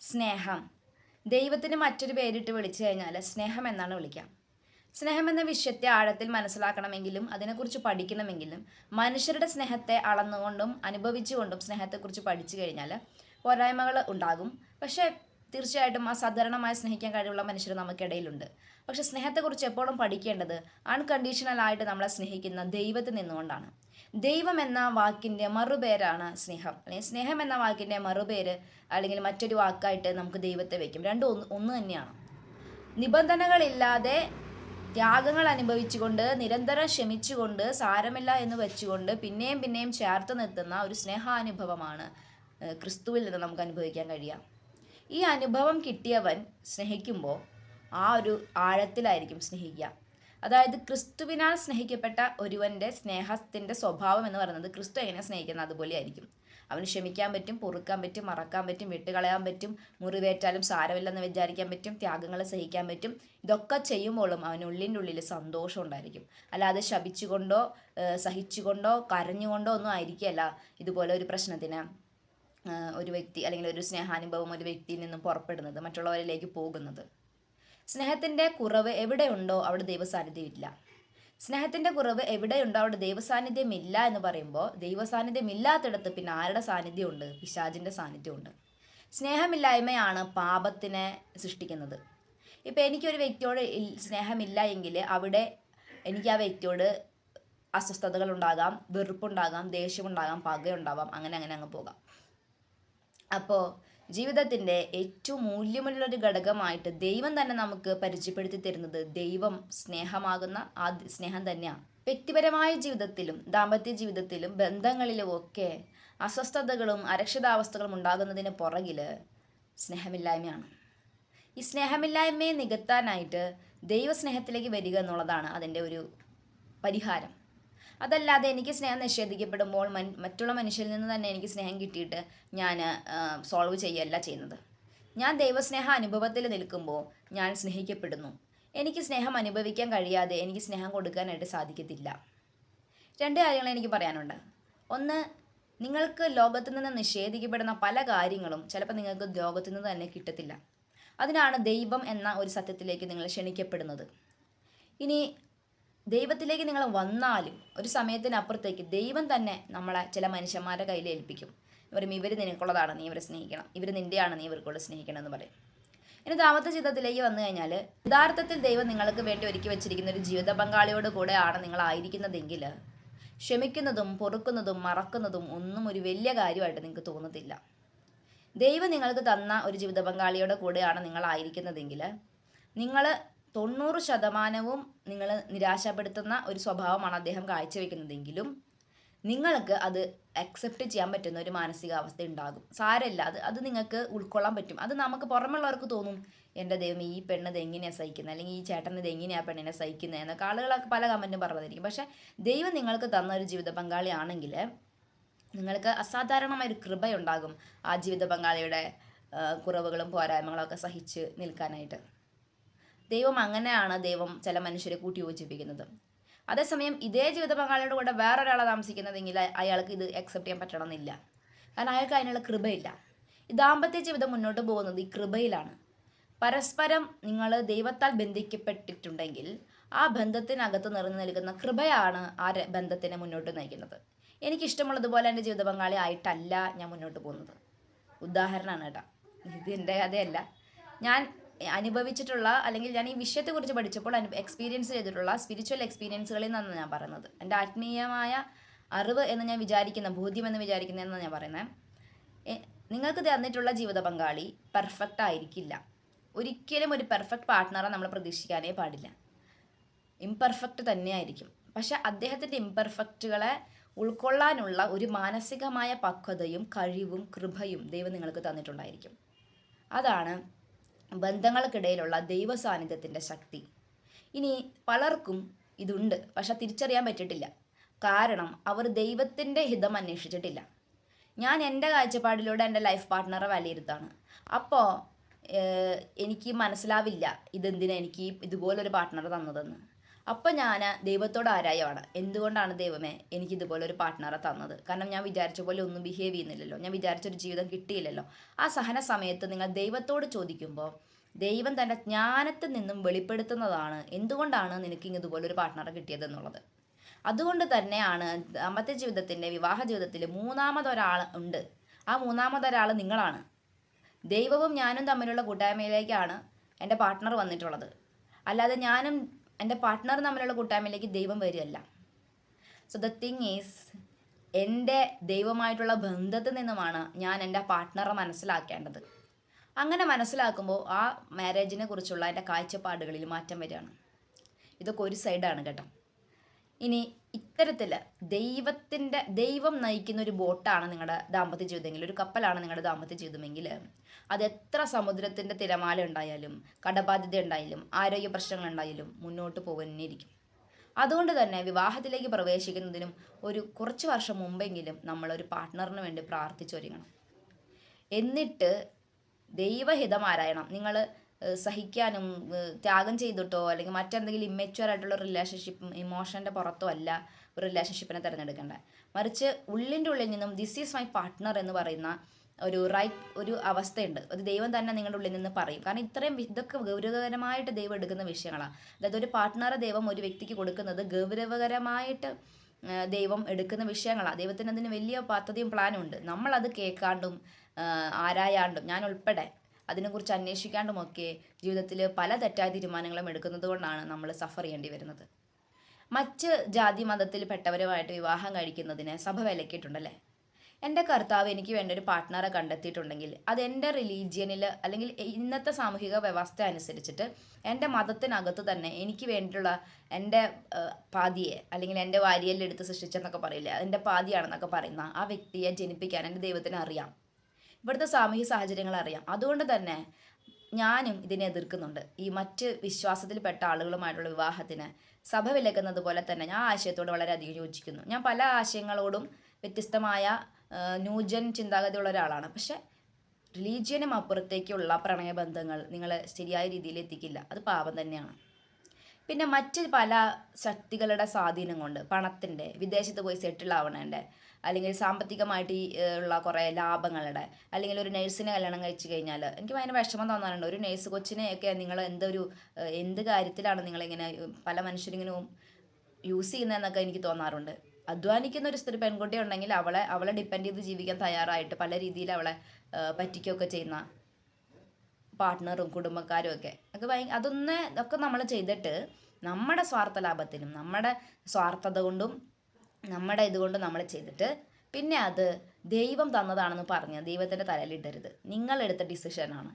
സ്നേഹം. ദൈവത്തിന് മറ്റൊരു പേരിട്ട് വിളിച്ചു കഴിഞ്ഞാൽ സ്നേഹം എന്നാണ് വിളിക്കാം സ്നേഹം എന്ന വിഷയത്തെ ആഴത്തിൽ മനസ്സിലാക്കണമെങ്കിലും അതിനെക്കുറിച്ച് പഠിക്കണമെങ്കിലും മനുഷ്യരുടെ സ്നേഹത്തെ അളന്നുകൊണ്ടും അനുഭവിച്ചുകൊണ്ടും സ്നേഹത്തെക്കുറിച്ച് പഠിച്ചു കഴിഞ്ഞാൽ പോരായ്മകൾ ഉണ്ടാകും. പക്ഷേ തീർച്ചയായിട്ടും ആ അസാധാരണമായി സ്നേഹിക്കാൻ കഴിവുള്ള മനുഷ്യർ നമുക്കിടയിലുണ്ട്. പക്ഷേ സ്നേഹത്തെക്കുറിച്ച് എപ്പോഴും പഠിക്കേണ്ടത് അൺകണ്ടീഷണലായിട്ട് നമ്മളെ സ്നേഹിക്കുന്ന ദൈവത്തിൽ നിന്നുകൊണ്ടാണ്. ദൈവം എന്ന വാക്കിന്റെ മറുപേരാണ് സ്നേഹം. അല്ലെങ്കിൽ സ്നേഹം എന്ന വാക്കിന്റെ മറുപേര് അല്ലെങ്കിൽ മറ്റൊരു വാക്കായിട്ട് നമുക്ക് ദൈവത്തെ വയ്ക്കും രണ്ടും ഒന്ന് ഒന്ന് തന്നെയാണ്. നിബന്ധനകളില്ലാതെ ത്യാഗങ്ങൾ അനുഭവിച്ചുകൊണ്ട് നിരന്തരം ക്ഷമിച്ചുകൊണ്ട് സാരമില്ല എന്ന് വെച്ചുകൊണ്ട് പിന്നെയും പിന്നെയും ചേർത്ത് നിർത്തുന്ന ഒരു സ്നേഹാനുഭവമാണ് ക്രിസ്തുവിൽ നിന്ന് നമുക്ക് അനുഭവിക്കാൻ കഴിയുക. ഈ അനുഭവം കിട്ടിയവൻ സ്നേഹിക്കുമ്പോൾ ആ ഒരു ആഴത്തിലായിരിക്കും സ്നേഹിക്കുക. അതായത് ക്രിസ്തുവിനാൽ സ്നേഹിക്കപ്പെട്ട ഒരുവന്റെ സ്നേഹത്തിന്റെ സ്വഭാവം എന്ന് പറയുന്നത് ക്രിസ്തു എങ്ങനെ സ്നേഹിക്കുന്നത് അതുപോലെ ആയിരിക്കും. അവന് ക്ഷമിക്കാൻ പറ്റും പൊറുക്കാൻ പറ്റും മറക്കാൻ പറ്റും വിട്ടുകളയാൻ പറ്റും മുറിവേറ്റാലും സാരമില്ലെന്ന് വിചാരിക്കാൻ പറ്റും ത്യാഗങ്ങൾ സഹിക്കാൻ പറ്റും ഇതൊക്കെ ചെയ്യുമ്പോഴും അവന് ഉള്ളിന്റെ ഉള്ളിൽ സന്തോഷം ഉണ്ടായിരിക്കും. അല്ലാതെ ശപിച്ചുകൊണ്ടോ സഹിച്ചുകൊണ്ടോ കരഞ്ഞുകൊണ്ടോ ഒന്നും ആയിരിക്കുകയല്ല ഇതുപോലെ ഒരു പ്രശ്നത്തിന്. ഒരു വ്യക്തി അല്ലെങ്കിൽ ഒരു സ്നേഹാനുഭവം ഒരു വ്യക്തിയിൽ നിന്നും പുറപ്പെടുന്നത് മറ്റുള്ളവരിലേക്ക് പോകുന്നത്. സ്നേഹത്തിന്റെ കുറവ് എവിടെയുണ്ടോ അവിടെ ദൈവസാന്നിധ്യമില്ല. സ്നേഹത്തിന്റെ കുറവ് എവിടെയുണ്ടോ അവിടെ ദൈവസാന്നിധ്യം ഇല്ല എന്ന് പറയുമ്പോൾ ദൈവസാന്നിധ്യം ഇല്ലാത്തിടത്ത് പിന്നെ ആരുടെ സാന്നിധ്യമുണ്ട്? പിശാചിന്റെ സാന്നിധ്യമുണ്ട്. സ്നേഹമില്ലായ്മയാണ് പാപത്തിനെ സൃഷ്ടിക്കുന്നത്. ഇപ്പം എനിക്കൊരു വ്യക്തിയോട് സ്നേഹമില്ല എങ്കിൽ അവിടെ എനിക്ക് ആ വ്യക്തിയോട് അസ്വസ്ഥതകൾ ഉണ്ടാകാം വെറുപ്പുണ്ടാകാം ദേഷ്യമുണ്ടാകാം പകയുണ്ടാവാം അങ്ങനെ അങ്ങനെ അങ്ങ് പോകാം. അപ്പോൾ ജീവിതത്തിന്റെ ഏറ്റവും മൂല്യമുള്ള ഒരു ഘടകമായിട്ട് ദൈവം തന്നെ നമുക്ക് പരിചയപ്പെടുത്തി തരുന്നത് ദൈവം സ്നേഹമാകുന്ന ആ സ്നേഹം തന്നെയാണ്. വ്യക്തിപരമായ ജീവിതത്തിലും ദാമ്പത്യ ജീവിതത്തിലും ബന്ധങ്ങളിലും ഒക്കെ അസ്വസ്ഥതകളും അരക്ഷിതാവസ്ഥകളും ഉണ്ടാകുന്നതിന് പുറകിൽ സ്നേഹമില്ലായ്മയാണ്. ഈ സ്നേഹമില്ലായ്മയെ നികത്താനായിട്ട് ദൈവസ്നേഹത്തിലേക്ക് വരിക എന്നുള്ളതാണ് അതിന്റെ ഒരു പരിഹാരം. അതല്ലാതെ എനിക്ക് സ്നേഹം നിഷേധിക്കപ്പെടുമ്പോൾ മറ്റുള്ള മനുഷ്യരിൽ നിന്ന് തന്നെ എനിക്ക് സ്നേഹം കിട്ടിയിട്ട് ഞാൻ സോൾവ് ചെയ്യല്ല ചെയ്യുന്നത്. ഞാൻ ദൈവസ്നേഹ അനുഭവത്തിൽ നിൽക്കുമ്പോൾ ഞാൻ സ്നേഹിക്കപ്പെടുന്നു. എനിക്ക് സ്നേഹം അനുഭവിക്കാൻ കഴിയാതെ എനിക്ക് സ്നേഹം കൊടുക്കാനായിട്ട് സാധിക്കത്തില്ല. രണ്ട് കാര്യങ്ങൾ എനിക്ക് പറയാനുണ്ട്. ഒന്ന് നിങ്ങൾക്ക് ലോകത്തു നിന്ന് നിഷേധിക്കപ്പെടുന്ന പല കാര്യങ്ങളും ചിലപ്പോൾ നിങ്ങൾക്ക് ലോകത്തു നിന്ന് തന്നെ കിട്ടത്തില്ല. അതിനാണ് ദൈവം എന്ന ഒരു സത്യത്തിലേക്ക് നിങ്ങൾ ക്ഷണിക്കപ്പെടുന്നത്. ഇനി ദൈവത്തിലേക്ക് നിങ്ങൾ വന്നാലും ഒരു സമയത്തിനപ്പുറത്തേക്ക് ദൈവം തന്നെ നമ്മളെ ചില മനുഷ്യന്മാരുടെ കയ്യിൽ ഏൽപ്പിക്കും. പറയും ഇവർ നിനക്കുള്ളതാണ് നീ ഇവരെ സ്നേഹിക്കണം. ഇവർ നിന്റെയാണ് നീ ഇവർക്കുള്ള സ്നേഹിക്കണം എന്ന് പറയും. ഇനി ദാമ്പത്യ ജീവിതത്തിലേക്ക് വന്നു കഴിഞ്ഞാൽ യഥാർത്ഥത്തിൽ ദൈവം നിങ്ങൾക്ക് വേണ്ടി ഒരുക്കി വെച്ചിരിക്കുന്ന ഒരു ജീവിത പങ്കാളിയോട് കൂടെയാണ് നിങ്ങൾ ആയിരിക്കുന്നതെങ്കിൽ ക്ഷമിക്കുന്നതും പൊറുക്കുന്നതും മറക്കുന്നതും ഒന്നും ഒരു വലിയ കാര്യമായിട്ട് നിങ്ങൾക്ക് തോന്നത്തില്ല. ദൈവം നിങ്ങൾക്ക് തന്ന ഒരു ജീവിത പങ്കാളിയുടെ കൂടെയാണ് നിങ്ങൾ ആയിരിക്കുന്നതെങ്കിൽ നിങ്ങൾ തൊണ്ണൂറ് ശതമാനവും നിങ്ങൾ നിരാശപ്പെടുത്തുന്ന ഒരു സ്വഭാവമാണ് അദ്ദേഹം കാഴ്ചവെക്കുന്നതെങ്കിലും നിങ്ങൾക്ക് അത് അക്സെപ്റ്റ് ചെയ്യാൻ പറ്റുന്ന ഒരു മാനസികാവസ്ഥ ഉണ്ടാകും. സാരമില്ല. അത് അത് നിങ്ങൾക്ക് ഉൾക്കൊള്ളാൻ പറ്റും. അത് നമുക്ക് പുറമുള്ളവർക്ക് തോന്നും എന്റെ ദൈവം ഈ പെണ്ണ് ഇത് എങ്ങനെയാണ് സഹിക്കുന്നത് അല്ലെങ്കിൽ ഈ ചേട്ടൻ ഇത് എങ്ങനെയാണ് പെണ്ണിനെ സഹിക്കുന്നത് എന്നൊക്കെ ആളുകളൊക്കെ പല കമന്റും പറഞ്ഞതായിരിക്കും പക്ഷേ ദൈവം നിങ്ങൾക്ക് തന്ന ഒരു ജീവിത പങ്കാളിയാണെങ്കിൽ നിങ്ങൾക്ക് അസാധാരണമായൊരു കൃപയുണ്ടാകും ആ ജീവിത പങ്കാളിയുടെ കുറവുകളും പോരായ്മകളൊക്കെ സഹിച്ച് നിൽക്കാനായിട്ട്. ദൈവം അങ്ങനെയാണ് ദൈവം ചില മനുഷ്യരെ കൂട്ടി യോജിപ്പിക്കുന്നത് അതേസമയം ഇതേ ജീവിത പങ്കാളിയുടെ കൂടെ വേറൊരാളെ താമസിക്കുന്നതെങ്കിൽ അയാൾക്ക് ഇത് അക്സെപ്റ്റ് ചെയ്യാൻ പറ്റണമെന്നില്ല. കാരണം അയാൾക്ക് അതിനുള്ള കൃപയില്ല. ഈ ദാമ്പത്യ ജീവിതം മുന്നോട്ട് പോകുന്നത് ഈ കൃപയിലാണ്. പരസ്പരം നിങ്ങൾ ദൈവത്താൽ ബന്ധിക്കപ്പെട്ടിട്ടുണ്ടെങ്കിൽ ആ ബന്ധത്തിനകത്ത് നിറഞ്ഞു നൽകുന്ന കൃപയാണ് ആ ബന്ധത്തിനെ മുന്നോട്ട് നയിക്കുന്നത്. എനിക്കിഷ്ടമുള്ളതുപോലെ എന്റെ ജീവിത പങ്കാളി ആയിട്ടല്ല ഞാൻ മുന്നോട്ട് പോകുന്നത്. ഉദാഹരണമാണ് കേട്ടോ. ഇത് എന്റെ കഥയല്ല. ഞാൻ അനുഭവിച്ചിട്ടുള്ള അല്ലെങ്കിൽ ഞാൻ ഈ വിഷയത്തെക്കുറിച്ച് പഠിച്ചപ്പോൾ അനു എക്സ്പീരിയൻസ് ചെയ്തിട്ടുള്ള സ്പിരിച്വൽ എക്സ്പീരിയൻസുകളിൽ നിന്നാണ് ഞാൻ പറയുന്നത്. എന്റെ ആത്മീയമായ അറിവ് എന്ന് ഞാൻ വിചാരിക്കുന്ന ബോധ്യം എന്ന് വിചാരിക്കുന്നതെന്ന് ഞാൻ പറയുന്നത്. നിങ്ങൾക്ക് തന്നിട്ടുള്ള ജീവിത പങ്കാളി പെർഫെക്റ്റ് ആയിരിക്കില്ല. ഒരിക്കലും ഒരു പെർഫെക്റ്റ് പാർട്ട്ണറെ നമ്മൾ പ്രതീക്ഷിക്കാനേ പാടില്ല. ഇംപെർഫെക്റ്റ് തന്നെയായിരിക്കും. പക്ഷെ അദ്ദേഹത്തിന്റെ ഇംപെർഫെക്റ്റുകളെ ഉൾക്കൊള്ളാനുള്ള ഒരു മാനസികമായ പക്വതയും കഴിവും കൃപയും ദൈവം നിങ്ങൾക്ക് തന്നിട്ടുണ്ടായിരിക്കും. അതാണ് ബന്ധങ്ങൾക്കിടയിലുള്ള ദൈവ സാന്നിധ്യത്തിന്റെ ശക്തി. ഇനി പലർക്കും ഇതുണ്ട്. പക്ഷെ തിരിച്ചറിയാൻ പറ്റിയിട്ടില്ല. കാരണം അവർ ദൈവത്തിന്റെ ഹിതം അന്വേഷിച്ചിട്ടില്ല. ഞാൻ എന്റെ കാഴ്ചപ്പാടിലൂടെ എന്റെ ലൈഫ് പാർട്ട്ണറെ വിലയിരുത്താണ്. അപ്പോൾ എനിക്ക് മനസ്സിലാവില്ല ഇതെന്തിനാ എനിക്ക് ഇതുപോലൊരു പാർട്ട്ണർ തന്നതെന്ന്. അപ്പം ഞാൻ ദൈവത്തോട് ആരായമാണ് എന്തുകൊണ്ടാണ് ദൈവമേ എനിക്ക് ഇതുപോലെ ഒരു പാർട്ട്ണറെ തന്നത്? കാരണം ഞാൻ വിചാരിച്ച പോലെ ഒന്നും ബിഹേവ് ചെയ്യുന്നില്ലല്ലോ. ഞാൻ വിചാരിച്ചൊരു ജീവിതം കിട്ടിയില്ലല്ലോ. ആ സഹന സമയത്ത് നിങ്ങൾ ദൈവത്തോട് ചോദിക്കുമ്പോൾ ദൈവം തന്റെ ജ്ഞാനത്തിൽ നിന്നും വെളിപ്പെടുത്തുന്നതാണ് എന്തുകൊണ്ടാണ് നിനക്ക് ഇതുപോലെ ഒരു പാർട്ട്ണറെ കിട്ടിയതെന്നുള്ളത് അതുകൊണ്ട് തന്നെയാണ് ദാമ്പത്യ ജീവിതത്തിന്റെ വിവാഹ ജീവിതത്തിൽ മൂന്നാമതൊരാൾ ഉണ്ട്. ആ മൂന്നാമതൊരാൾ നിങ്ങളാണ്. ദൈവവും ഞാനും തമ്മിലുള്ള കൂട്ടായ്മയിലേക്കാണ് എന്റെ പാർട്ട്ണർ വന്നിട്ടുള്ളത്. അല്ലാതെ ഞാനും എന്റെ പാർട്ട്ണർ തമ്മിലുള്ള കൂട്ടായ്മയിലേക്ക് ദൈവം വരികയല്ല. സോ ദ തിങ് ഈസ് എന്റെ ദൈവമായിട്ടുള്ള ബന്ധത്തിൽ നിന്നുമാണ് ഞാൻ എന്റെ പാർട്ട്ണറെ മനസ്സിലാക്കേണ്ടത്. അങ്ങനെ മനസ്സിലാക്കുമ്പോൾ ആ മാരേജിനെ കുറിച്ചുള്ള എന്റെ കാഴ്ചപ്പാടുകളിൽ മാറ്റം വരികയാണ്. ഇതൊക്കെ ഒരു സൈഡാണ് കേട്ടോ. ഇനി ഇത്തരത്തിൽ ദൈവത്തിന്റെ ദൈവം നയിക്കുന്ന ഒരു ബോട്ടാണ് നിങ്ങളുടെ ദാമ്പത്യ ജീവിതമെങ്കിൽ ഒരു കപ്പലാണ് നിങ്ങളുടെ ദാമ്പത്യ ജീവിതമെങ്കിൽ അത് എത്ര സമുദ്രത്തിന്റെ തിരമാല ഉണ്ടായാലും കടബാധ്യത ഉണ്ടായാലും ആരോഗ്യ പ്രശ്നങ്ങൾ ഉണ്ടായാലും മുന്നോട്ട് പോകുന്നേയിരിക്കും അതുകൊണ്ട് തന്നെ വിവാഹത്തിലേക്ക് പ്രവേശിക്കുന്നതിനും ഒരു കുറച്ച് വർഷം മുമ്പെങ്കിലും നമ്മളൊരു പാർട്ട്ണറിന് വേണ്ടി പ്രാർത്ഥിച്ചൊരുങ്ങണം എന്നിട്ട് ദൈവഹിതമാരായണം നിങ്ങൾ സഹിക്കാനും ത്യാഗം ചെയ്തിട്ടോ അല്ലെങ്കിൽ മറ്റെന്തെങ്കിലും ഇമ്മച്വർ ആയിട്ടുള്ള റിലേഷൻഷിപ്പ് ഇമോഷന്റെ പുറത്തോ അല്ല ഒരു റിലേഷൻഷിപ്പിനെ തിരഞ്ഞെടുക്കേണ്ടത് മറിച്ച് ഉള്ളിന്റെ ഉള്ളിൽ നിന്നും ദിസ് ഈസ് മൈ പാർട്ട്ണർ എന്ന് പറയുന്ന ഒരു റൈറ്റ് ഒരു അവസ്ഥയുണ്ട്. അത് ദൈവം തന്നെ നിങ്ങളുടെ ഉള്ളിൽ നിന്ന് പറയും. കാരണം ഇത്രയും ഇതൊക്കെ ഗൗരവകരമായിട്ട് ദൈവം എടുക്കുന്ന വിഷയങ്ങളാണ് അതായത് ഒരു പാർട്ട്ണറെ ദൈവം ഒരു വ്യക്തിക്ക് കൊടുക്കുന്നത് ഗൗരവകരമായിട്ട് ദൈവം എടുക്കുന്ന വിഷയങ്ങളാണ് ദൈവത്തിന് അതിന് വലിയ പദ്ധതിയും പ്ലാനും ഉണ്ട്. നമ്മളത് കേൾക്കാണ്ടും ആരായാണ്ടും ഞാൻ ഉൾപ്പെടെ അതിനെക്കുറിച്ച് അന്വേഷിക്കാണ്ടുമൊക്കെ ജീവിതത്തിൽ പല തെറ്റായ തീരുമാനങ്ങളും എടുക്കുന്നത് കൊണ്ടാണ് നമ്മൾ സഫർ ചെയ്യേണ്ടി വരുന്നത്. മറ്റ് ജാതി മതത്തിൽപ്പെട്ടവരുമായിട്ട് വിവാഹം കഴിക്കുന്നതിന് സഭ വിലക്കിയിട്ടുണ്ടല്ലേ? എന്റെ കർത്താവ് എനിക്ക് വേണ്ട ഒരു പാർട്ട്ണറെ കണ്ടെത്തിയിട്ടുണ്ടെങ്കിൽ അത് എന്റെ റിലീജിയനിൽ അല്ലെങ്കിൽ ഇന്നത്തെ സാമൂഹിക വ്യവസ്ഥ അനുസരിച്ചിട്ട് എന്റെ മതത്തിനകത്ത് തന്നെ എനിക്ക് വേണ്ടിയിട്ടുള്ള എന്റെ പാതിയെ അല്ലെങ്കിൽ എന്റെ വാരിയലിലെടുത്ത് സൃഷ്ടിച്ചെന്നൊക്കെ പറയില്ല? എന്റെ പാതിയാണെന്നൊക്കെ പറയുന്ന ആ വ്യക്തിയെ ജനിപ്പിക്കാൻ എന്റെ ദൈവത്തിന് അറിയാം. ഇവിടുത്തെ സാമൂഹ്യ സാഹചര്യങ്ങൾ അറിയാം. അതുകൊണ്ട് തന്നെ ഞാനും ഇതിനെ എതിർക്കുന്നുണ്ട്. ഈ മറ്റ് വിശ്വാസത്തിൽപ്പെട്ട ആളുകളുമായിട്ടുള്ള വിവാഹത്തിന് സഭ വിലക്കുന്നത് പോലെ തന്നെ ഞാൻ ആശയത്തോട് വളരെയധികം യോജിക്കുന്നു. ഞാൻ പല ആശയങ്ങളോടും വ്യത്യസ്തമായ ന്യൂജൻ ചിന്താഗതിയുള്ള ഒരാളാണ്. പക്ഷെ റിലീജിയനും അപ്പുറത്തേക്കുള്ള പ്രണയബന്ധങ്ങൾ നിങ്ങളെ ശരിയായ രീതിയിൽ എത്തിക്കില്ല. അത് പാപം തന്നെയാണ്. പിന്നെ മറ്റ് പല ശക്തികളുടെ സ്വാധീനം കൊണ്ട് പണത്തിന്റെ വിദേശത്ത് പോയി സെറ്റിൽ ആവണേന്റെ അല്ലെങ്കിൽ സാമ്പത്തികമായിട്ട് ഉള്ള കുറേ ലാഭങ്ങളുടെ അല്ലെങ്കിൽ ഒരു നഴ്സിനെ കല്യാണം കഴിച്ചു കഴിഞ്ഞാൽ എനിക്ക് ഭയങ്കര വിഷമം തോന്നാറുണ്ട്. ഒരു നഴ്സ് കൊച്ചിനെയൊക്കെ നിങ്ങൾ എന്തൊരു എന്ത് കാര്യത്തിലാണ് നിങ്ങളിങ്ങനെ പല മനുഷ്യരിങ്ങനെ യൂസ് ചെയ്യുന്നതെന്നൊക്കെ എനിക്ക് തോന്നാറുണ്ട്. അധ്വാനിക്കുന്ന ഒരു സ്ത്രീ പെൺകുട്ടി ഉണ്ടെങ്കിൽ അവളെ അവളെ ഡിപ്പെൻഡ് ചെയ്ത് ജീവിക്കാൻ തയ്യാറായിട്ട് പല രീതിയിൽ അവളെ പറ്റിക്കുകയൊക്കെ ചെയ്യുന്ന പാർട്ട്ണറും കുടുംബക്കാരും ഒക്കെ. ഒക്കെ ഭയ അതൊന്ന് ഒക്കെ നമ്മൾ ചെയ്തിട്ട് നമ്മുടെ സ്വാർത്ഥ ലാഭത്തിനും നമ്മുടെ സ്വാർത്ഥത കൊണ്ടും നമ്മുടെ ഇതുകൊണ്ടും നമ്മൾ ചെയ്തിട്ട് പിന്നെ അത് ദൈവം തന്നതാണെന്ന് പറഞ്ഞ് ദൈവത്തിന്റെ തലയിലിടരുത് നിങ്ങളെടുത്ത ഡിസിഷനാണ്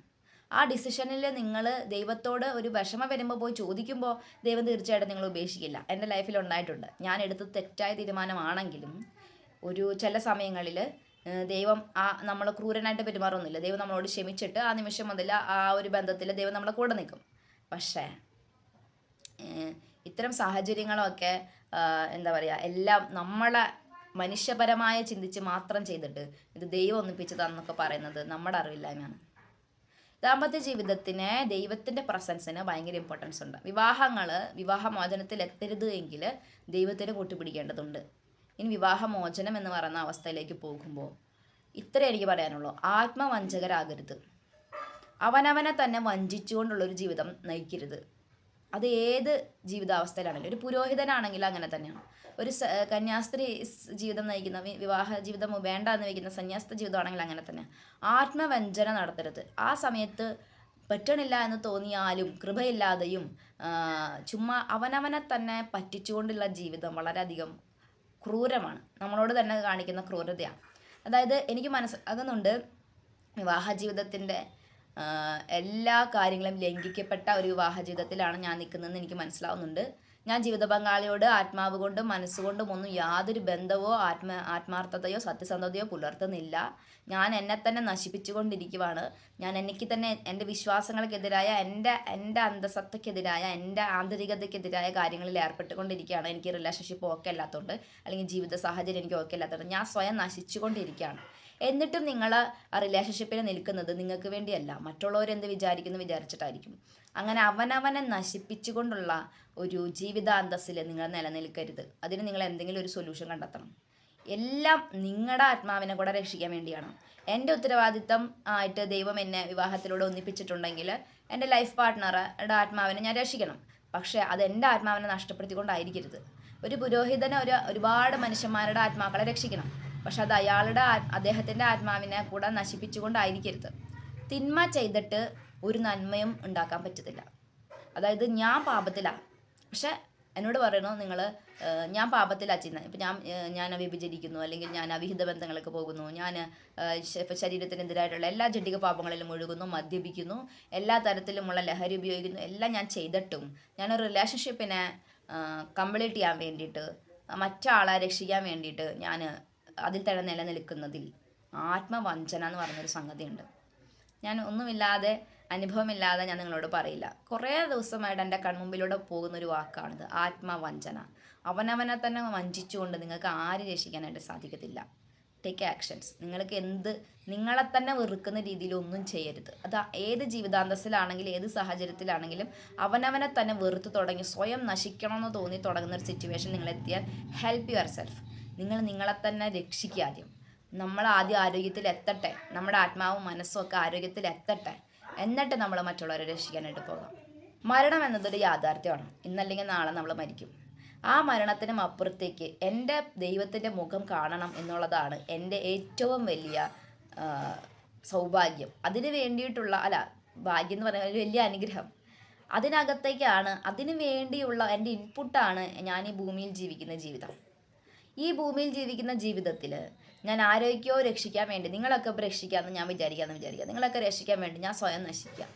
ആ ഡിസിഷനിൽ നിങ്ങൾ ദൈവത്തോട് ഒരു വിഷമം വരുമ്പോൾ പോയി ചോദിക്കുമ്പോൾ ദൈവം തീർച്ചയായിട്ടും നിങ്ങൾ ഉപേക്ഷിക്കില്ല. എന്റെ ലൈഫിൽ ഉണ്ടായിട്ടുണ്ട്. ഞാൻ എടുത്ത തെറ്റായ തീരുമാനമാണെങ്കിലും ഒരു ചില സമയങ്ങളിൽ ദൈവം ആ നമ്മൾ ക്രൂരനായിട്ട് പെരുമാറൊന്നുമില്ല ദൈവം നമ്മളോട് ക്ഷമിച്ചിട്ട് ആ നിമിഷം മുതൽ ആ ഒരു ബന്ധത്തിൽ ദൈവം നമ്മളെ കൂടെ നിൽക്കും. പക്ഷേ ഇത്തരം സാഹചര്യങ്ങളൊക്കെ എന്താ പറയുക എല്ലാം നമ്മളെ മനുഷ്യപരമായ ചിന്തിച്ച് മാത്രം ചെയ്തിട്ട് ഇത് ദൈവം ഒന്നിപ്പിച്ച് തന്നൊക്കെ പറയുന്നത് നമ്മുടെ അറിവില്ലായ്മയാണ്. ദാമ്പത്യ ജീവിതത്തിന് ദൈവത്തിന്റെ പ്രസൻസിന് ഭയങ്കര ഇമ്പോർട്ടൻസ് ഉണ്ട്. വിവാഹങ്ങൾ വിവാഹമോചനത്തിൽ എത്തരുത് എങ്കിൽ ദൈവത്തിന് കൂട്ടുപിടിക്കേണ്ടതുണ്ട് ഇനി വിവാഹമോചനം എന്ന് പറയുന്ന അവസ്ഥയിലേക്ക് പോകുമ്പോൾ ഇത്ര എനിക്ക് പറയാനുള്ളൂ. ആത്മവഞ്ചകരാകരുത്. അവനവനെ തന്നെ വഞ്ചിച്ചുകൊണ്ടുള്ളൊരു ജീവിതം നയിക്കരുത്. അത് ഏത് ജീവിതാവസ്ഥയിലാണെങ്കിലും ഒരു പുരോഹിതനാണെങ്കിൽ അങ്ങനെ തന്നെയാണ്. ഒരു കന്യാസ്ത്രീ ജീവിതം നയിക്കുന്ന വിവാഹ ജീവിതം വേണ്ട എന്ന് വയ്ക്കുന്ന സന്യാസ്ത ജീവിതമാണെങ്കിൽ അങ്ങനെ തന്നെ. ആത്മവഞ്ചന നടത്തരുത്. ആ സമയത്ത് പറ്റണില്ല എന്ന് തോന്നിയാലും കൃപയില്ലാതെയും ചുമ്മാ അവനവനെ തന്നെ പറ്റിച്ചുകൊണ്ടുള്ള ജീവിതം വളരെയധികം ക്രൂരമാണ്. നമ്മളോട് തന്നെ കാണിക്കുന്ന ക്രൂരതയാണ്. അതായത് എനിക്ക് മനസ്സിലാകുന്നുണ്ട് വിവാഹ ജീവിതത്തിന്റെ എല്ലാ കാര്യങ്ങളും ലംഘിക്കപ്പെട്ട ഒരു വിവാഹ ജീവിതത്തിലാണ് ഞാൻ നിൽക്കുന്നതെന്ന് എനിക്ക് മനസ്സിലാവുന്നുണ്ട്. ഞാൻ ജീവിത പങ്കാളിയോട് ആത്മാവ് കൊണ്ടും മനസ്സുകൊണ്ടും ഒന്നും യാതൊരു ബന്ധവോ ആത്മ ആത്മാർത്ഥതയോ സത്യസന്ധതയോ പുലർത്തുന്നില്ല. ഞാൻ എന്നെ തന്നെ നശിപ്പിച്ചുകൊണ്ടിരിക്കുവാണ്. ഞാൻ എനിക്ക് തന്നെ എന്റെ വിശ്വാസങ്ങൾക്കെതിരായ എന്റെ എന്റെ അന്തസത്തയ്ക്കെതിരായ എന്റെ ആന്തരികതയ്ക്കെതിരായ കാര്യങ്ങളിൽ ഏർപ്പെട്ടുകൊണ്ടിരിക്കുകയാണ്. എനിക്ക് റിലേഷൻഷിപ്പ് ഓക്കെ അല്ലാത്തതുകൊണ്ട് അല്ലെങ്കിൽ ജീവിത സാഹചര്യം എനിക്ക് ഓക്കെ അല്ലാത്തതുകൊണ്ട് ഞാൻ സ്വയം നശിച്ചുകൊണ്ടിരിക്കുകയാണ്. എന്നിട്ടും നിങ്ങൾ റിലേഷൻഷിപ്പിൽ നിൽക്കുന്നത് നിങ്ങൾക്ക് വേണ്ടിയല്ല. മറ്റുള്ളവരെന്ത് വിചാരിക്കുന്നു വിചാരിച്ചിട്ടായിരിക്കും. അങ്ങനെ അവനവനെ നശിപ്പിച്ചുകൊണ്ടുള്ള ഒരു ജീവിതാന്തസ്സിൽ നിങ്ങൾ നിലനിൽക്കരുത്. അതിന് നിങ്ങൾ എന്തെങ്കിലും ഒരു സൊല്യൂഷൻ കണ്ടെത്തണം. എല്ലാം നിങ്ങളുടെ ആത്മാവിനെ കൂടെ രക്ഷിക്കാൻ വേണ്ടിയാണ്. എന്റെ ഉത്തരവാദിത്തം ആയിട്ട് ദൈവം എന്നെ വിവാഹത്തിലൂടെ ഒന്നിപ്പിച്ചിട്ടുണ്ടെങ്കിൽ എന്റെ ലൈഫ് പാർട്ട്ണറുടെ ആത്മാവിനെ ഞാൻ രക്ഷിക്കണം. പക്ഷേ അത് എന്റെ ആത്മാവിനെ നഷ്ടപ്പെടുത്തിക്കൊണ്ടായിരിക്കരുത്. ഒരു പുരോഹിതനെ ഒരു ഒരുപാട് മനുഷ്യന്മാരുടെ ആത്മാക്കളെ രക്ഷിക്കണം. പക്ഷെ അത് അയാളുടെ അദ്ദേഹത്തിന്റെ ആത്മാവിനെ കൂടെ നശിപ്പിച്ചുകൊണ്ടായിരിക്കരുത്. തിന്മ ചെയ്തിട്ട് ഒരു നന്മയും ഉണ്ടാക്കാൻ പറ്റത്തില്ല. അതായത് ഞാൻ പാപത്തിലാണ് പക്ഷെ എന്നോട് പറയണു നിങ്ങൾ ഞാൻ പാപത്തിലാണ് ചെയ്യുന്നത് ഇപ്പം ഞാൻ ഞാൻ വ്യഭിചരിക്കുന്നു അല്ലെങ്കിൽ ഞാൻ അവിഹിത ബന്ധങ്ങൾക്ക് പോകുന്നു. ഞാൻ ഇപ്പം ശരീരത്തിനെതിരായിട്ടുള്ള എല്ലാ ജഡിക പാപങ്ങളിലും ഒഴുകുന്നു മദ്യപിക്കുന്നു എല്ലാ തരത്തിലുമുള്ള ലഹരി ഉപയോഗിക്കുന്നു എല്ലാം ഞാൻ ചെയ്തിട്ടും ഞാനൊരു റിലേഷൻഷിപ്പിനെ കംപ്ലീറ്റ് ചെയ്യാൻ വേണ്ടിയിട്ട് മറ്റാളെ രക്ഷിക്കാൻ വേണ്ടിയിട്ട് ഞാൻ അതിൽ തന്നെ നിലനിൽക്കുന്നതിൽ ആത്മവഞ്ചന എന്ന് പറഞ്ഞൊരു സംഗതിയുണ്ട്. ഞാൻ ഒന്നുമില്ലാതെ അനുഭവമില്ലാതെ ഞാൻ നിങ്ങളോട് പറയില്ല. കുറേ ദിവസമായിട്ട് എന്റെ കൺമുമ്പിലൂടെ പോകുന്ന ഒരു വാക്കാണിത് ആത്മവഞ്ചന. അവനവനെ തന്നെ വഞ്ചിച്ചുകൊണ്ട് നിങ്ങൾക്ക് ആര് രക്ഷിക്കാനായിട്ട് സാധിക്കത്തില്ല. ടേക്ക് ആക്ഷൻസ് നിങ്ങൾക്ക് എന്ത് നിങ്ങളെ തന്നെ വെറുക്കുന്ന രീതിയിൽ ഒന്നും ചെയ്യരുത്. അത് ഏത് ജീവിതാന്തസ്സിലാണെങ്കിലും ഏത് സാഹചര്യത്തിലാണെങ്കിലും അവനവനെ തന്നെ വെറുത്ത് തുടങ്ങി സ്വയം നശിക്കണമെന്ന് തോന്നി തുടങ്ങുന്ന ഒരു സിറ്റുവേഷൻ നിങ്ങളെത്തിയാൽ ഹെൽപ്പ് യുവർ സെൽഫ് നിങ്ങൾ നിങ്ങളെ തന്നെ രക്ഷിക്കുക ആദ്യം. നമ്മൾ ആദ്യം ആരോഗ്യത്തിൽ എത്തട്ടെ. നമ്മുടെ ആത്മാവും മനസ്സും ഒക്കെ ആരോഗ്യത്തിൽ എത്തട്ടെ. എന്നിട്ട് നമ്മൾ മറ്റുള്ളവരെ രക്ഷിക്കാനായിട്ട് പോകാം. മരണം എന്നതൊരു യാഥാർത്ഥ്യമാണ്. ഇന്നല്ലെങ്കിൽ നാളെ നമ്മൾ മരിക്കും. ആ മരണത്തിനും അപ്പുറത്തേക്ക് എന്റെ ദൈവത്തിന്റെ മുഖം കാണണം എന്നുള്ളതാണ് എന്റെ ഏറ്റവും വലിയ സൗഭാഗ്യം. അതിന് വേണ്ടിയിട്ടുള്ള അല്ല ഭാഗ്യം എന്ന് പറയുന്നത് വലിയ അനുഗ്രഹം. അതിനകത്തേക്കാണ് അതിനു വേണ്ടിയുള്ള എന്റെ ഇൻപുട്ടാണ് ഞാൻ ഈ ഭൂമിയിൽ ജീവിക്കുന്ന ജീവിതം. ഈ ഭൂമിയിൽ ജീവിക്കുന്ന ജീവിതത്തിൽ ഞാൻ ആരോഗ്യമോ രക്ഷിക്കാൻ വേണ്ടി നിങ്ങളൊക്കെ രക്ഷിക്കാമെന്ന് ഞാൻ വിചാരിക്കാമെന്ന് വിചാരിക്കുക നിങ്ങളൊക്കെ രക്ഷിക്കാൻ വേണ്ടി ഞാൻ സ്വയം നശിക്കാം.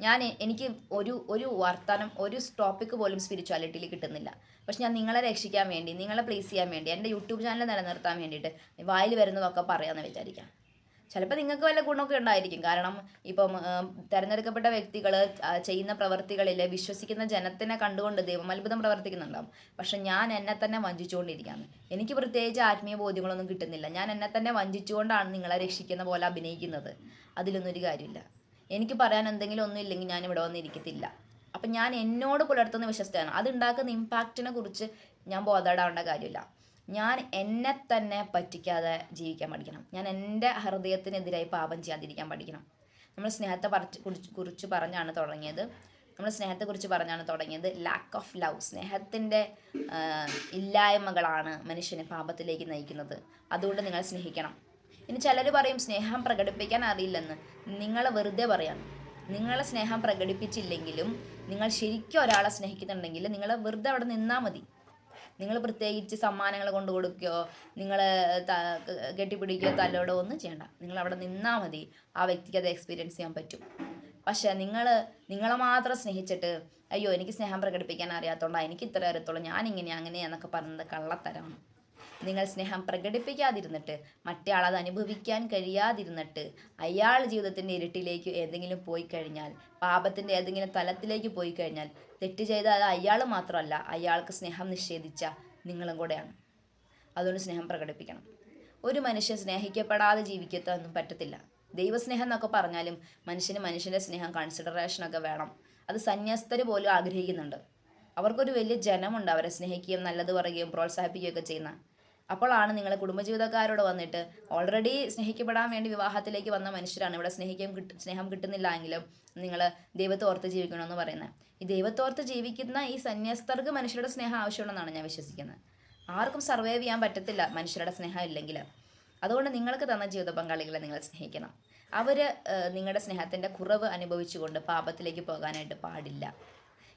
ഞാൻ എനിക്ക് ഒരു ഒരു വർത്തമാനം ഒരു ടോപ്പിക്ക് പോലും സ്പിരിച്വാലിറ്റിയിൽ കിട്ടുന്നില്ല. പക്ഷെ ഞാൻ നിങ്ങളെ രക്ഷിക്കാൻ വേണ്ടി നിങ്ങളെ പ്ലേസ് ചെയ്യാൻ വേണ്ടി എന്റെ യൂട്യൂബ് ചാനൽ നിലനിർത്താൻ വേണ്ടിയിട്ട് വായിൽ വരുന്നതൊക്കെ പറയാമെന്ന് വിചാരിക്കാം. ചിലപ്പോൾ നിങ്ങൾക്ക് വല്ല ഗുണമൊക്കെ ഉണ്ടായിരിക്കും. കാരണം ഇപ്പം തിരഞ്ഞെടുക്കപ്പെട്ട വ്യക്തികൾ ചെയ്യുന്ന പ്രവർത്തികളിൽ വിശ്വസിക്കുന്ന ജനത്തിനെ കണ്ടുകൊണ്ട് ദൈവം അത്ഭുതം പ്രവർത്തിക്കുന്നുണ്ടാവും. പക്ഷെ ഞാൻ എന്നെ തന്നെ വഞ്ചിച്ചുകൊണ്ടിരിക്കുകയാണ്. എനിക്ക് പ്രത്യേകിച്ച് ആത്മീയ ബോധ്യങ്ങളൊന്നും കിട്ടുന്നില്ല. ഞാൻ എന്നെ തന്നെ വഞ്ചിച്ചുകൊണ്ടാണ് നിങ്ങളെ രക്ഷിക്കുന്ന പോലെ അഭിനയിക്കുന്നത്. അതിലൊന്നും ഒരു കാര്യമില്ല. എനിക്ക് പറയാൻ എന്തെങ്കിലും ഒന്നും ഇല്ലെങ്കിൽ ഞാൻ ഇവിടെ വന്നിരിക്കത്തില്ല അപ്പം ഞാൻ എന്നോട് പുലർത്തുന്ന വിശ്വസ്തയാണ്. അത് ഉണ്ടാക്കുന്ന ഇമ്പാക്റ്റിനെ കുറിച്ച് ഞാൻ ബോധാടാവേണ്ട കാര്യമില്ല. ഞാൻ എന്നെ തന്നെ പറ്റിക്കാതെ ജീവിക്കാൻ പഠിക്കണം. ഞാൻ എന്റെ ഹൃദയത്തിനെതിരായി പാപം ചെയ്യാതിരിക്കാൻ പഠിക്കണം. നമ്മൾ സ്നേഹത്തെ പറിച്ച് കുറിച്ച് പറഞ്ഞാണ് തുടങ്ങിയത്. നമ്മൾ സ്നേഹത്തെക്കുറിച്ച് പറഞ്ഞാണ് തുടങ്ങിയത്. ലാക്ക് ഓഫ് ലവ് സ്നേഹത്തിന്റെ ഇല്ലായ്മകളാണ് മനുഷ്യനെ പാപത്തിലേക്ക് നയിക്കുന്നത്. അതുകൊണ്ട് നിങ്ങൾ സ്നേഹിക്കണം. ഇനി ചിലർ പറയും സ്നേഹം പ്രകടിപ്പിക്കാൻ അറിയില്ലെന്ന്. നിങ്ങൾ വെറുതെ പറയാം നിങ്ങളെ സ്നേഹം പ്രകടിപ്പിച്ചില്ലെങ്കിലും നിങ്ങൾ ശരിക്കും ഒരാളെ സ്നേഹിക്കുന്നുണ്ടെങ്കിൽ നിങ്ങൾ വെറുതെ അവിടെ നിന്നാൽ മതി. നിങ്ങൾ പ്രത്യേകിച്ച് സമ്മാനങ്ങൾ കൊണ്ടു കൊടുക്കുകയോ നിങ്ങൾ കെട്ടിപ്പിടിക്കുകയോ തല്ലോടോ ഒന്നും ചെയ്യണ്ട. നിങ്ങൾ അവിടെ നിന്നാൽ മതി. ആ വ്യക്തിക്ക് അത് എക്സ്പീരിയൻസ് ചെയ്യാൻ പറ്റും. പക്ഷെ നിങ്ങൾ നിങ്ങളെ മാത്രം സ്നേഹിച്ചിട്ട് അയ്യോ എനിക്ക് സ്നേഹം പ്രകടിപ്പിക്കാൻ അറിയാത്തതുകൊണ്ടാണ് എനിക്ക് ഇത്ര അറിയത്തുള്ളൂ ഞാൻ ഇങ്ങനെ അങ്ങനെ എന്നൊക്കെ പറയുന്നത് കള്ളത്തരമാണ് നിങ്ങൾ സ്നേഹം പ്രകടിപ്പിക്കാതിരുന്നിട്ട് മറ്റേ ആളത് അനുഭവിക്കാൻ കഴിയാതിരുന്നിട്ട് അയാൾ ജീവിതത്തിന്റെ ഇരുട്ടിലേക്ക് ഏതെങ്കിലും പോയി കഴിഞ്ഞാൽ പാപത്തിന്റെ ഏതെങ്കിലും തലത്തിലേക്ക് പോയി കഴിഞ്ഞാൽ തെറ്റ് ചെയ്ത അത് അയാൾ മാത്രമല്ല അയാൾക്ക് സ്നേഹം നിഷേധിച്ച നിങ്ങളും കൂടെയാണ്. അതുകൊണ്ട് സ്നേഹം പ്രകടിപ്പിക്കണം. ഒരു മനുഷ്യൻ സ്നേഹിക്കപ്പെടാതെ ജീവിക്കത്തൊന്നും പറ്റത്തില്ല. ദൈവസ്നേഹം എന്നൊക്കെ പറഞ്ഞാലും മനുഷ്യന് മനുഷ്യന്റെ സ്നേഹം കൺസിഡറേഷനൊക്കെ വേണം. അത് സന്യസ്തർ പോലും ആഗ്രഹിക്കുന്നുണ്ട്. അവർക്കൊരു വലിയ ജനമുണ്ട് അവരെ സ്നേഹിക്കുകയും നല്ലത് പറയുകയും പ്രോത്സാഹിപ്പിക്കുകയൊക്കെ ചെയ്യുന്ന. അപ്പോഴാണ് നിങ്ങൾ കുടുംബജീവിതക്കാരോട് വന്നിട്ട് ഓൾറെഡി സ്നേഹിക്കപ്പെടാൻ വേണ്ടി വിവാഹത്തിലേക്ക് വന്ന മനുഷ്യരാണ്. ഇവിടെ സ്നേഹിക്കാൻ കിട്ടും സ്നേഹം കിട്ടുന്നില്ല എങ്കിലും നിങ്ങൾ ദൈവത്തോർത്ത് ജീവിക്കണമെന്ന് പറയുന്നത്. ഈ ദൈവത്തോർത്ത് ജീവിക്കുന്ന ഈ സന്യസ്തർക്ക് മനുഷ്യരുടെ സ്നേഹം ആവശ്യമുണ്ടെന്നാണ് ഞാൻ വിശ്വസിക്കുന്നത്. ആർക്കും സർവൈവ് ചെയ്യാൻ പറ്റത്തില്ല മനുഷ്യരുടെ സ്നേഹം ഇല്ലെങ്കിൽ. അതുകൊണ്ട് നിങ്ങൾക്ക് തന്ന ജീവിത പങ്കാളികളെ നിങ്ങൾ സ്നേഹിക്കണം. അവർ നിങ്ങളുടെ സ്നേഹത്തിന്റെ കുറവ് അനുഭവിച്ചുകൊണ്ട് പാപത്തിലേക്ക് പോകാനായിട്ട് പാടില്ല.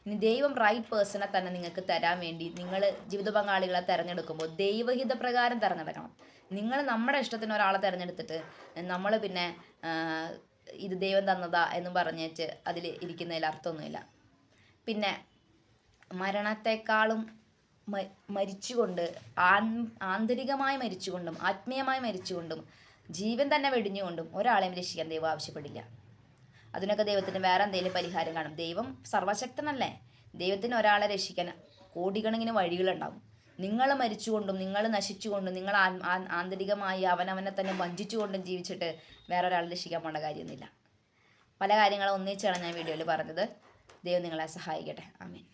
ഇനി ദൈവം റൈറ്റ് പേഴ്സണെ തന്നെ നിങ്ങൾക്ക് തരാൻ വേണ്ടി നിങ്ങൾ ജീവിത പങ്കാളികളെ തിരഞ്ഞെടുക്കുമ്പോൾ ദൈവഹിത പ്രകാരം തിരഞ്ഞെടുക്കണം. നിങ്ങൾ നമ്മുടെ ഇഷ്ടത്തിന് ഒരാളെ തിരഞ്ഞെടുത്തിട്ട് നമ്മൾ പിന്നെ ഇത് ദൈവം തന്നതാ എന്ന് പറഞ്ഞേച്ച് അതിൽ ഇരിക്കുന്നതിൽ അർത്ഥമൊന്നുമില്ല. പിന്നെ മരണത്തെക്കാളും മരിച്ചുകൊണ്ട് ആന്തരികമായി മരിച്ചുകൊണ്ടും ആത്മീയമായി മരിച്ചുകൊണ്ടും ജീവൻ തന്നെ വെടിഞ്ഞുകൊണ്ടും ഒരാളെയും രക്ഷിക്കാൻ ദൈവം ആവശ്യപ്പെടില്ല. അതിനൊക്കെ ദൈവത്തിന് വേറെ എന്തെങ്കിലും പരിഹാരം കാണും. ദൈവം സർവശക്തനല്ലേ? ദൈവത്തിന് ഒരാളെ രക്ഷിക്കാൻ കോടിക്കണക്കിന് വഴികളുണ്ടാവും നിങ്ങൾ മരിച്ചുകൊണ്ടും നിങ്ങൾ നശിച്ചുകൊണ്ടും നിങ്ങൾ ആന്തരികമായി അവനവനെ തന്നെ വഞ്ചിച്ചുകൊണ്ടും ജീവിച്ചിട്ട് വേറെ ഒരാളെ രക്ഷിക്കാൻ പോകേണ്ട കാര്യമൊന്നുമില്ല. പല കാര്യങ്ങളും ഒന്നിച്ചാണ് ഞാൻ വീഡിയോയിൽ പറഞ്ഞത്. ദൈവം നിങ്ങളെ സഹായിക്കട്ടെ. ആമീൻ.